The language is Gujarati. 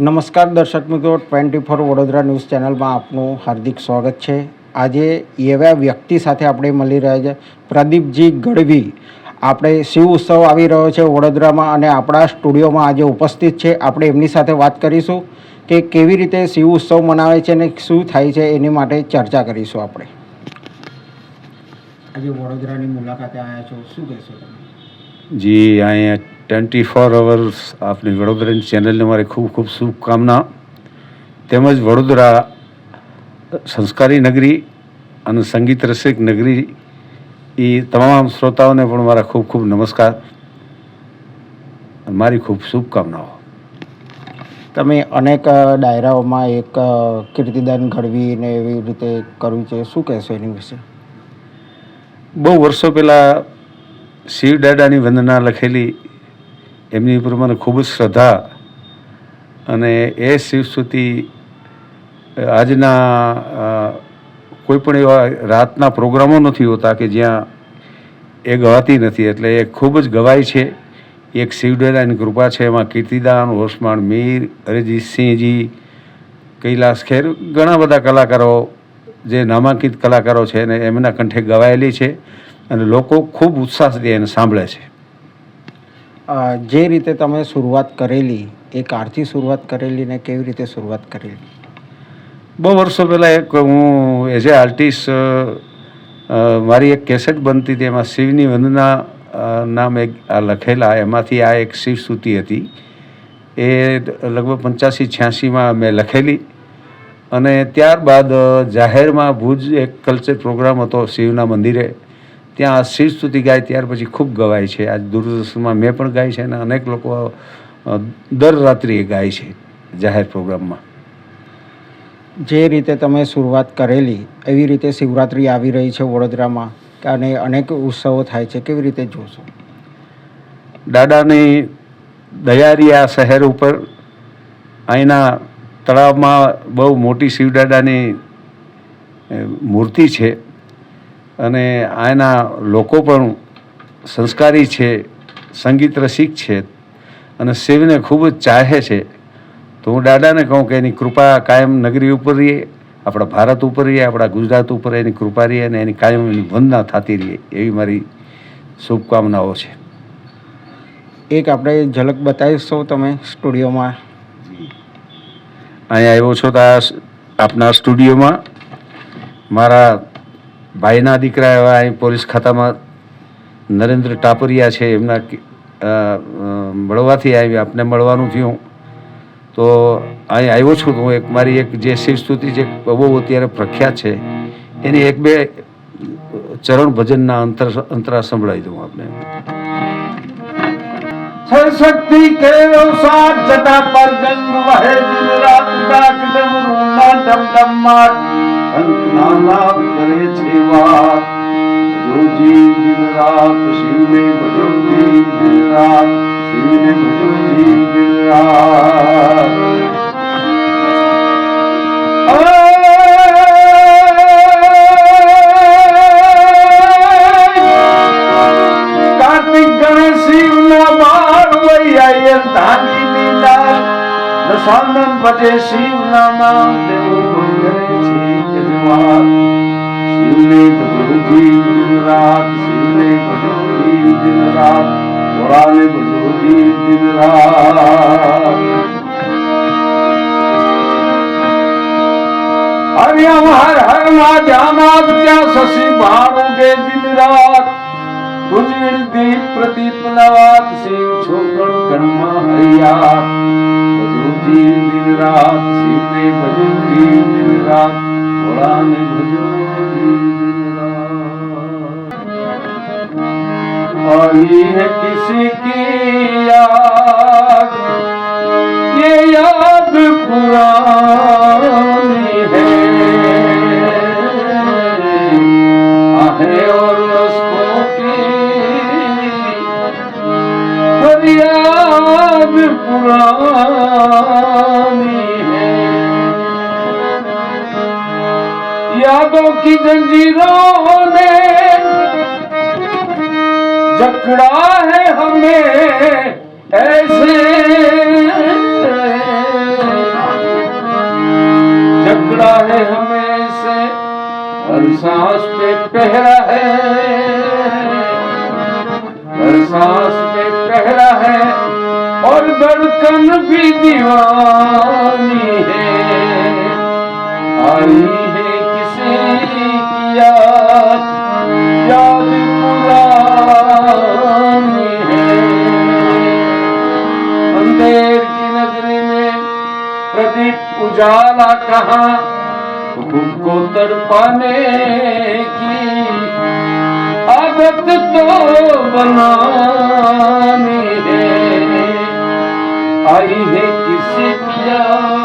નમસ્કાર દર્શક મિત્રો, ટ્વેન્ટી ફોર વડોદરા ન્યૂઝ ચેનલમાં આપનું હાર્દિક સ્વાગત છે. આજે એવા વ્યક્તિ સાથે આપણે મળી રહ્યા છે, પ્રદીપજી ગઢવી. આપણે શિવ ઉત્સવ આવી રહ્યો છે વડોદરામાં અને આપણા સ્ટુડિયોમાં આજે ઉપસ્થિત છે. આપણે એમની સાથે વાત કરીશું કે કેવી રીતે શિવ ઉત્સવ મનાવે છે અને શું થાય છે એની માટે ચર્ચા કરીશું આપણે. આજે વડોદરાની મુલાકાતે આવ્યા છો. શું કહેશો તમે? જી, અહીંયા ટ્વેન્ટી ફોર અવર્સ આપની વડોદરાની ચેનલને મારી ખૂબ ખૂબ શુભકામના. તેમજ વડોદરા સંસ્કારી નગરી અને સંગીત રસિક નગરી એ તમામ શ્રોતાઓને પણ મારા ખૂબ ખૂબ નમસ્કાર. મારી ખૂબ શુભકામનાઓ. તમે અનેક ડાયરાઓમાં એક કીર્તિદાન ઘડવીને એવી રીતે કર્યું છે. શું કહેશો એની વિશે? બહુ વર્ષો પહેલાં શિવ દાદાની વંદના લખેલી એમની ઉપર મને ખૂબ જ શ્રદ્ધા અને એ શિવસ્તુતિ આજના કોઈ પણ એવા રાતના પ્રોગ્રામો નથી હોતા કે જ્યાં એ ગવાતી નથી. એટલે એ ખૂબ જ ગવાય છે. એક શિવડેરાની કૃપા છે. એમાં કીર્તિદાન ઓસમાણ મીર અરિજીતસિંહજી કૈલાસ ખેર, ઘણા બધા કલાકારો જે નામાંકિત કલાકારો છે ને એમના કંઠે ગવાયેલી છે અને લોકો ખૂબ ઉત્સાહથી એને સાંભળે છે. જે રીતે તમે શરૂઆત કરેલી, એ કારથી શરૂઆત કરેલી ને કેવી રીતે શરૂઆત કરેલી? બહુ વર્ષો પહેલાં એક હું એઝ એ આર્ટિસ્ટ મારી એક કેસેટ બનતી હતી, એમાં શિવની વંદના નામ એક લખેલા, એમાંથી આ એક શિવ સ્તુતિ હતી. એ લગભગ પંચ્યાસી છ્યાસીમાં મેં લખેલી અને ત્યારબાદ જાહેરમાં ભુજ એક કલ્ચર પ્રોગ્રામ હતો શિવના મંદિરે. ત્યાં આ શિવ સ્તુતિ ગાય ત્યાર પછી ખૂબ ગવાય છે. આજ દૂરદર્શનમાં મેં પણ ગાય છે અને અનેક લોકો દર રાત્રિએ ગાય છે જાહેર પ્રોગ્રામમાં. જે રીતે તમે શરૂઆત કરેલી એવી રીતે શિવરાત્રિ આવી રહી છે વડોદરામાં અને અનેક ઉત્સવો થાય છે કેવી રીતે જોશો? દાદાની દયારિયા શહેર ઉપર અહીંના તળાવમાં બહુ મોટી શિવદાદાની મૂર્તિ છે. અને આના લોકો પણ સંસ્કારી છે સંગીત રસિક છે અને શિવને ખૂબ જ ચાહે છે. તો હું દાદાને કહું કે એની કૃપા કાયમ નગરી ઉપર રહીએ આપણા ભારત ઉપર રહીએ આપણા ગુજરાત ઉપર એની કૃપા રહીએ અને એની કાયમ એની વંદના થતી રહીએ એવી મારી શુભકામનાઓ છે. એક આપણે ઝલક બતાવીશો તમે સ્ટુડિયોમાં. અહીંયા આવ્યો છો તો આ આપના સ્ટુડિયોમાં. મારા ભાઈના દીકરા એવા અહીં પોલીસ ખાતામાં નરેન્દ્ર ટાપરિયા છે, એમના મળવાથી આવી, આપને મળવાનું થયું. તો અહીં આવ્યો છું, હું એક મારી એક જે શિવ સ્તુતિ જે બહુ અત્યારે પ્રખ્યાત છે, એની એક બે ચરણ ભજનના અંતર અંતરા સંભળાવી દઉં આપને. શક્તિ કેવો સાત જટા પર ગંગ વહે દિન રાત ડાક ડમરૂ રૂમા ડમ ડમ માર છે વાત દિન રાત શિવને ભજો જીવ દિન રાત શિવને ભજો જીવ દિન રાત કાર્તિક ગણેશ શિવના નામ દેવું છે જજવાર શિવને ભજો જીવ દિન રાત શિવને ભજો જીવ દિન રાત ભોળાને ભજો જીવ દિન રાત હરિયમ હર હર ના જાનાદ ત્યાં શશી રાત आई है किसी की याद ये याद पुरानी है आहे और उसको की फरियाद पुरानी है यादों की जंजीरों ने पकड़ा है हमें ऐसे। जकड़ा है हमें ऐसे हर सांस पे पहरा है। हर सांस पे पहरा है और धड़कन भी दियो उजाला कहाँ खुद को तड़पाने की आदत तो बनानी है आई है किसी की याद